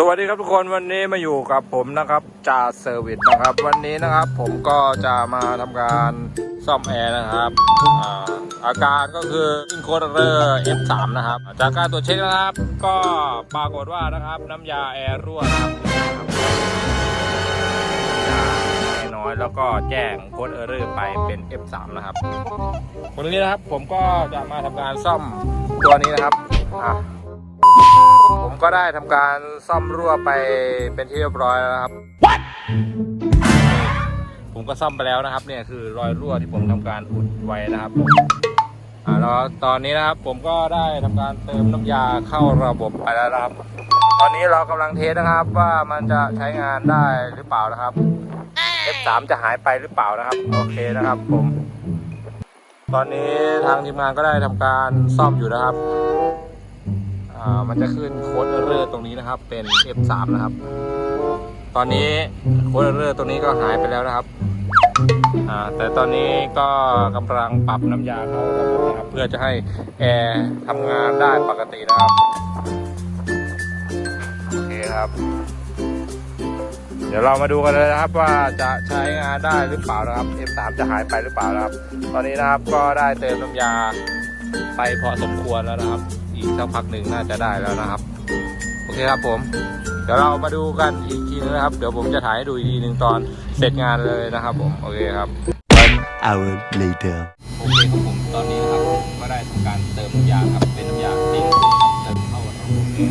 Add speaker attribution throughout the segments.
Speaker 1: สวัสดีครับทุกคนวันนี้มาอยู่กับผมนะครับจ่าเซอร์วิสนะครับ วันนี้นะครับ ผมก็จะมาทำการซ่อมแอร์นะครับอาอาการก็คืออินโคเรอร์ F3 นะครับ จากการตรวจเช็คนะครับ ก็ปรากฏว่านะครับน้ำยาแอร์รั่วนะครับน้ำยาแอยแล้วก็แจ้งโค้ดเออร์เรอร์ไปเป็น F3 นะครับวันนี้นะครับผมก็จะมาทำการซ่อมตัวนี้นะครับอะ ผมก็ได้ทำการซ่อมรั่วไปเป็นที่เรียบร้อยแล้วนะครับผมก็ซ่อมไปแล้วนะครับ เนี่ยคือรอยรั่วที่ผมทำการอุดไว้นะครับอ่าแล้วตอนนี้นะครับผมก็ได้ทำการเติมน้ำยาเข้าระบบไปแล้วนะครับ ตอนนี้เรากำลังเทสนะครับว่ามันจะใช้งานได้หรือเปล่านะครับ F3 จะหายไปหรือเปล่านะครับ โอเคนะครับผม ตอนนี้ทางทีมงานก็ได้ทำการซ่อมอยู่นะครับอ่า มันจะขึ้นโค้ดเร์เรอร์ตรงนี้นะครับ เป็น F3 นะครับ ตอนนี้โค้ดเร์เรอร์ตรงนี้ก็หายไปแล้วนะครับแต่ตอนนี้ก็กำลังปรับน้ำยาเข้าระบบนะครับ เพื่อจะให้แอร์ทำงานได้ปกตินะครับ โอเคครับ เดี๋ยวเรามาดูกันเลยนะครับว่าจะใช้งานได้หรือเปล่านะครับ F3 จะหายไปหรือเปล่านะครับ ตอนนี้นะครับก็ได้เติมน้ำยาไปพอสมควรแล้วนะครับ อีกสักพักหนึ่งน่าจะได้แล้วนะครับ โอเคครับผม เดี๋ยวเรามาดูกันอีกทีนึงนะครับ เดี๋ยวผมจะถ่ายให้ดูอีกทีหนึ่งตอนเสร็จงานเลยนะครับ ผม โอเคครับ
Speaker 2: One hour later.
Speaker 1: โอเคครับผมตอนนี้นะครับผมก็ได้ทำการเติมน้ำยาครับเป็นน้ำยาซิงค์เติมเข้าระบบที่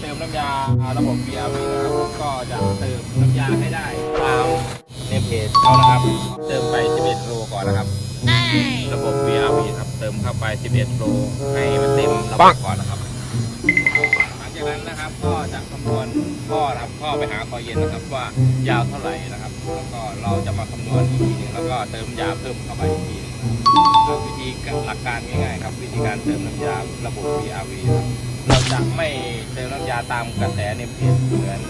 Speaker 1: เติมน้ำยาระบบ VRV นะครับก็จะเติมน้ำยาให้ได้ตามในเพจเขานะครับ เติมไป ไป 11 โลให้มันเต็มระบบก่อนนะครับ หลังจากนั้นนะครับก็จะคำนวณข้อนะครับข้อไปหาข้อเย็นนะครับว่ายาวเท่าไหร่นะครับ แล้วก็เราจะมาคำนวณอีกทีหนึงแล้วก็เติมยาเพิ่มเข้าไปอีกทีหนึงนะครับวิธีการหลักการง่ายๆครับ วิธีการเติมน้ำยาระบบ VRV ครับเราจะไม่เติมน้ำยาตามกระแสในเพจเหมือน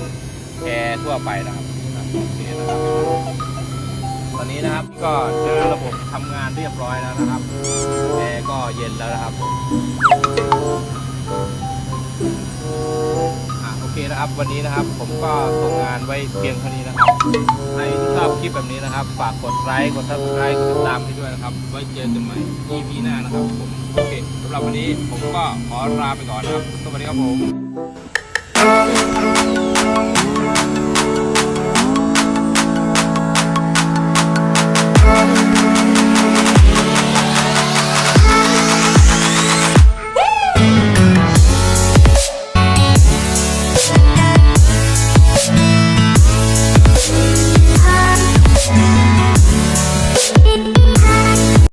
Speaker 1: แอร์ทั่วไปนะครับครับโอเคนะครับ ตอนนี้นะครับก็เจอระบบทำงานเรียบร้อยแล้วนะครับแอร์ก็เย็นแล้วนะครับอะโอเคนะครับ วันนี้นะครับผมก็ส่งงานไว้เพียงเท่านี้นะครับใครที่ชอบคลิปแบบนี้นะครับ ฝากกดไลค์กดซับสไครต์กดติดตามให้ด้วยนะครับ ไว้เจอกันใหม่ EP หน้านะครับผมโอเคสำหรับวันนี้ผมก็ขอลาไปก่อนนะครับสวัสดีครับผม